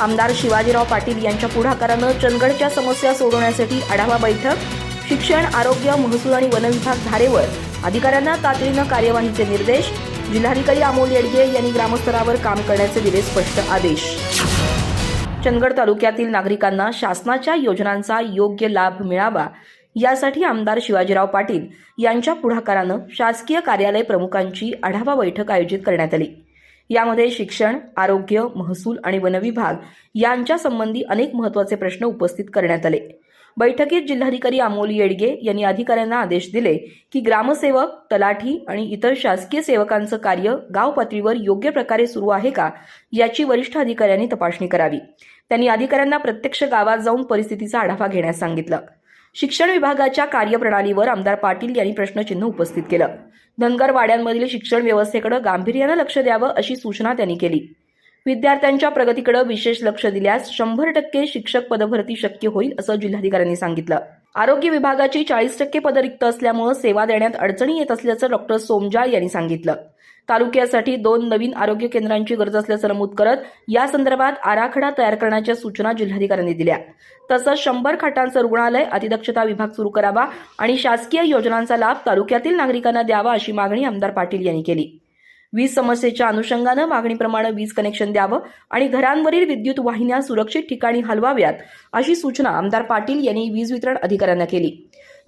आमदार शिवाजीराव पाटील यांच्या पुढाकारानं चंदगडच्या समस्या सोडवण्यासाठी आढावा बैठक शिक्षण आरोग्य महसूल आणि वनविभाग धारेवर अधिकाऱ्यांना तातडीनं कार्यवाहीचे निर्देश जिल्हाधिकारी अमोल येडगे यांनी ग्रामस्तरावर काम करण्याचे दिले स्पष्ट आदेश. चंदगड तालुक्यातील नागरिकांना शासनाच्या योजनांचा योग्य लाभ मिळावा यासाठी आमदार शिवाजीराव पाटील यांच्या पुढाकारानं शासकीय कार्यालय प्रमुखांची आढावा बैठक आयोजित करण्यात आली. यामध्ये शिक्षण आरोग्य महसूल आणि वनविभाग यांच्या संबंधी अनेक महत्त्वाचे प्रश्न उपस्थित करण्यात आले. बैठकीत जिल्हाधिकारी अमोल येडगे यांनी अधिकाऱ्यांना आदेश दिले की ग्रामसेवक तलाठी आणि इतर शासकीय सेवकांचं कार्य गाव पातळीवर योग्य प्रकारे सुरू आहे का याची वरिष्ठ अधिकाऱ्यांनी तपासणी करावी. त्यांनी अधिकाऱ्यांना प्रत्यक्ष गावात जाऊन परिस्थितीचा आढावा घेण्यास सांगितलं. शिक्षण विभागाच्या कार्यप्रणालीवर आमदार पाटील यांनी प्रश्नचिन्ह उपस्थित केलं. धनगरवाड्यांमधील शिक्षण व्यवस्थेकडे गांभीर्यानं लक्ष द्यावं अशी सूचना त्यांनी केली. विद्यार्थ्यांच्या प्रगतीकडे विशेष लक्ष दिल्यास शंभर टक्के शिक्षक पदभरती शक्य होईल असं जिल्हाधिकाऱ्यांनी सांगितलं. आरोग्य विभागाची चाळीस टक्के पदं रिक्त असल्यामुळे सेवा देण्यात अडचणी येत असल्याचं डॉक्टर सोमजाळ यांनी सांगितलं. तालुक्यासाठी दोन नवीन आरोग्य केंद्रांची गरज असल्याचं नमूद करत या संदर्भात आराखडा तयार करण्याच्या सूचना जिल्हाधिकाऱ्यांनी दिल्या. तसंच शंभर खाटांचं रुग्णालय अतिदक्षता विभाग सुरू करावा आणि शासकीय योजनांचा लाभ तालुक्यातील नागरिकांना द्यावा अशी मागणी आमदार पाटील यांनी केली. वीज समस्येच्या अनुषंगानं मागणीप्रमाणे वीज कनेक्शन द्यावं आणि घरांवरील विद्युत वाहिन्या सुरक्षित ठिकाणी हलवाव्यात अशी सूचना आमदार पाटील यांनी वीज वितरण अधिकाऱ्यांना केली.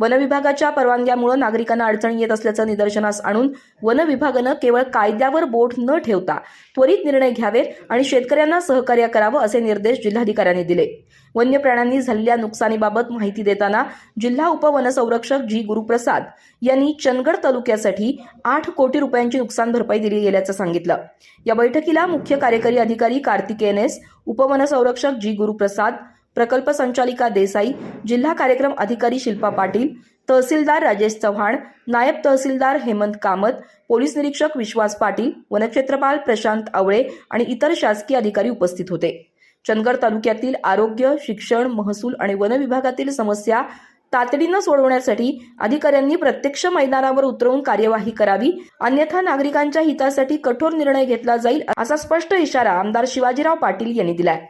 वन विभागाच्या परवानग्यामुळे नागरिकांना अडचणी येत असल्याचं निदर्शनास आणून वन विभागानं केवळ कायद्यावर बोट न ठेवता त्वरित निर्णय घ्यावेत आणि शेतकऱ्यांना सहकार्य करावं असे निर्देश जिल्हाधिकाऱ्यांनी दिले. वन्य प्राण्यांनी झालेल्या नुकसानीबाबत माहिती देताना जिल्हा उपवनसंरक्षक जी गुरुप्रसाद यांनी चंदगड तालुक्यासाठी आठ कोटी रुपयांची नुकसान भरपाई दिली गेल्याचं सांगितलं. या बैठकीला मुख्य कार्यकारी अधिकारी कार्तिकेयन एस उपवनसंरक्षक जी गुरुप्रसाद प्रकल्प संचालिका देसाई जिल्हा कार्यक्रम अधिकारी शिल्पा पाटील तहसीलदार राजेश चव्हाण नायब तहसीलदार हेमंत कामत पोलीस निरीक्षक विश्वास पाटील वनक्षेत्रपाल प्रशांत आवळे आणि इतर शासकीय अधिकारी उपस्थित होते. चंदगड तालुक्यातील आरोग्य शिक्षण महसूल आणि वन विभागातील समस्या तातडीनं सोडवण्यासाठी अधिकाऱ्यांनी प्रत्यक्ष मैदानावर उतरवून कार्यवाही करावी. अन्यथा नागरिकांच्या हितासाठी कठोर निर्णय घेतला जाईल असा स्पष्ट इशारा आमदार शिवाजीराव पाटील यांनी दिलाय.